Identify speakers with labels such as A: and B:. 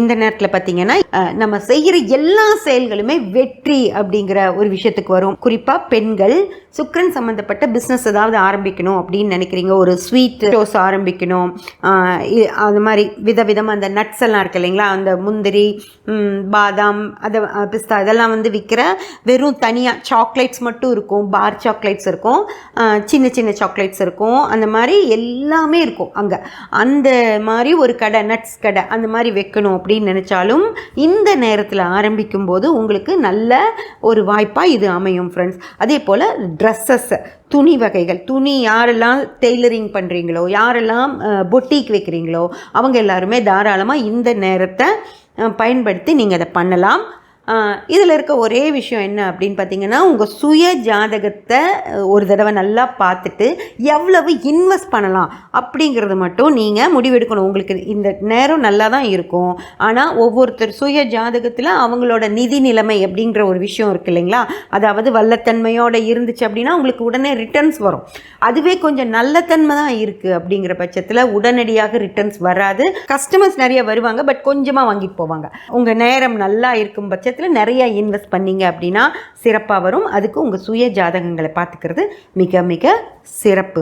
A: இந்த நேரத்தில் பார்த்தீங்கன்னா நம்ம செய்கிற எல்லா செயல்களுமே வெற்றி அப்படிங்கிற ஒரு விஷயத்துக்கு வரும். குறிப்பாக பெண்கள் சுக்ரன் சம்மந்தப்பட்ட பிஸ்னஸ் ஏதாவது ஆரம்பிக்கணும் அப்படின்னு நினைக்கிறீங்க. ஒரு ஸ்வீட் ஷோஸ் ஆரம்பிக்கணும். அது மாதிரி விதவிதமாக அந்த நட்ஸ் எல்லாம் இருக்கு இல்லைங்களா? அந்த முந்திரி பாதாம் அதை பிஸ்தா இதெல்லாம் வந்து விற்கிற வெறும் தனியாக சாக்லேட்ஸ் மட்டும் இருக்கும். பார் சாக்லேட்ஸ் இருக்கும். சின்ன சின்ன சாக்லேட்ஸ் இருக்கும். அந்த மாதிரி எல்லாமே இருக்கும் அங்கே. அந்த மாதிரி ஒரு கடை நட்ஸ் கடை அந்த மாதிரி வைக்கணும் அப்படின்னு நினச்சாலும் இந்த நேரத்தில் ஆரம்பிக்கும் போது உங்களுக்கு நல்ல ஒரு வாய்ப்பாக இது அமையும் ஃப்ரெண்ட்ஸ் அதே போல் ட்ரெஸ்ஸஸ் துணி வகைகள். துணி யாரெல்லாம் டெய்லரிங் பண்ணுறீங்களோ யாரெல்லாம் பொட்டிக் வைக்கிறீங்களோ அவங்க எல்லாருமே தாராளமாக இந்த நேரத்தை பயன்படுத்தி நீங்கள் அதை பண்ணலாம். இதில் இருக்க ஒரே விஷயம் என்ன அப்படின்னு பார்த்தீங்கன்னா உங்கள் சுய ஜாதகத்தை ஒரு தடவை நல்லா பார்த்துட்டு எவ்வளவு இன்வெஸ்ட் பண்ணலாம் அப்படிங்கிறது மட்டும் நீங்கள் முடிவெடுக்கணும். உங்களுக்கு இந்த நேரம் நல்லா தான் இருக்கும். ஆனால் ஒவ்வொருத்தர் சுய ஜாதகத்தில் அவங்களோட நிதி நிலைமை அப்படிங்கிற ஒரு விஷயம் இருக்கு இல்லைங்களா? அதாவது வல்லத்தன்மையோடு இருந்துச்சு அப்படின்னா உங்களுக்கு உடனே ரிட்டர்ன்ஸ் வரும். அதுவே கொஞ்சம் நல்லத்தன்மை தான் இருக்குது அப்படிங்கிற பட்சத்தில் உடனடியாக ரிட்டர்ன்ஸ் வராது. கஸ்டமர்ஸ் நிறைய வருவாங்க பட் கொஞ்சமாக வாங்கிட்டு போவாங்க. உங்கள் நேரம் நல்லா இருக்கும் பட்சத்தில் நிறைய இன்வெஸ்ட் பண்ணீங்க அப்படின்னா சிறப்பாக வரும். அதுக்கு உங்கள் சுய ஜாதகங்களை பார்த்துக்கிறது மிக மிக சிறப்பு.